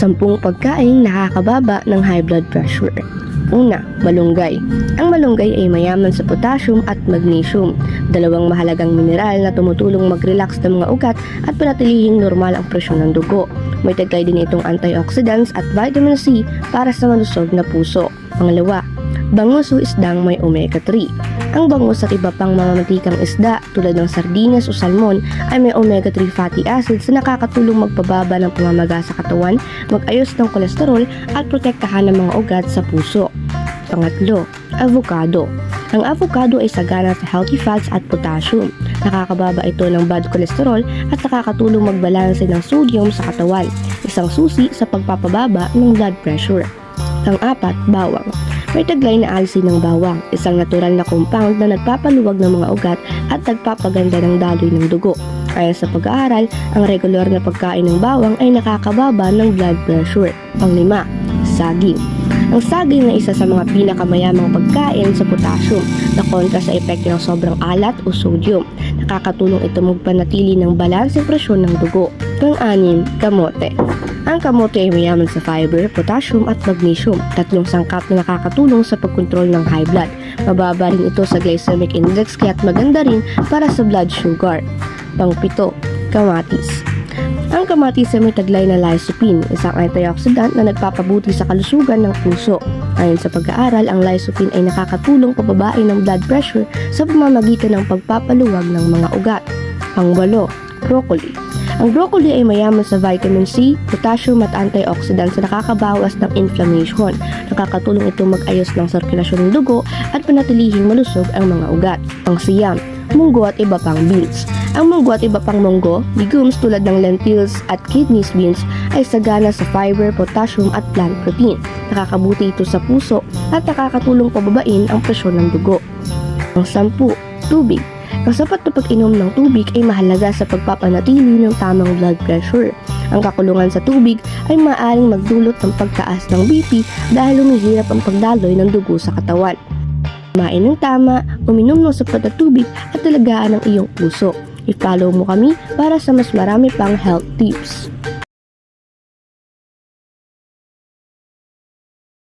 Sampung pagkain nakakababa ng high blood pressure. Una, malunggay. Ang malunggay ay mayaman sa potassium at magnesium, dalawang mahalagang mineral na tumutulong mag-relax ng mga ugat at panatilihing normal ang presyon ng dugo. May taglay din itong antioxidants at vitamin C para sa malusog na puso. Pangalawa, bangus o isdang may omega-3. Ang bangus at iba pang mamamantikang isda tulad ng sardinas o salmon ay may omega-3 fatty acids na nakakatulong magpababa ng pamamaga sa katawan, mag-ayos ng kolesterol at protektahan ng mga ugat sa puso. Pangatlo, avocado. Ang avocado ay sagana sa healthy fats at potassium. Nakakababa ito ng bad cholesterol at nakakatulong magbalanse ng sodium sa katawan, isang susi sa pagpapababa ng blood pressure. Pang-apat, bawang. May taglay na alsin ng bawang, isang natural na compound na nagpapaluwag ng mga ugat at nagpapaganda ng daloy ng dugo. Ayon sa pag-aaral, ang regular na pagkain ng bawang ay nakakababa ng blood pressure. Panglima, saging. Ang saging ay isa sa mga pinakamayamang pagkain sa potassium na kontra sa epekto ng sobrang alat o sodium. Nakakatulong ito magpanatili ng balanseng presyon ng dugo. Pang-anim, kamote. Ang kamote ay mayaman sa fiber, potassium at magnesium, tatlong sangkap na nakakatulong sa pagkontrol ng high blood. Mababa rin ito sa glycemic index kaya't maganda rin para sa blood sugar. Pangpito, kamatis. Ang kamatis ay may taglay na lycopene, isang antioxidant na nagpapabuti sa kalusugan ng puso. Ayon sa pag-aaral, ang lycopene ay nakakatulong pababain ng blood pressure sa pamamagitan ng pagpapaluwag ng mga ugat. Pangwalo, broccoli. Ang broccoli ay mayaman sa vitamin C, potassium at antioxidants na nakakabawas ng inflammation. Nakakatulong ito mag-ayos ng sirkulasyon ng dugo at panatilihing malusog ang mga ugat. Pangsiyam, munggo at iba pang beans. Ang munggo at iba pang munggo, legumes tulad ng lentils at kidneys beans ay sagana sa fiber, potassium at plant protein. Nakakabuti ito sa puso at nakakatulong pababain ang presyon ng dugo. Ang sampu, tubig. Ang sapat na pag-inom ng tubig ay mahalaga sa pagpapanatili ng tamang blood pressure. Ang kakulungan sa tubig ay maaaring magdulot ng pagtaas ng BP dahil lumihirap ang pagdaloy ng dugo sa katawan. Kumain ng tama, uminom ng sapat na tubig at talagaan ang iyong puso. I-follow mo kami para sa mas marami pang health tips.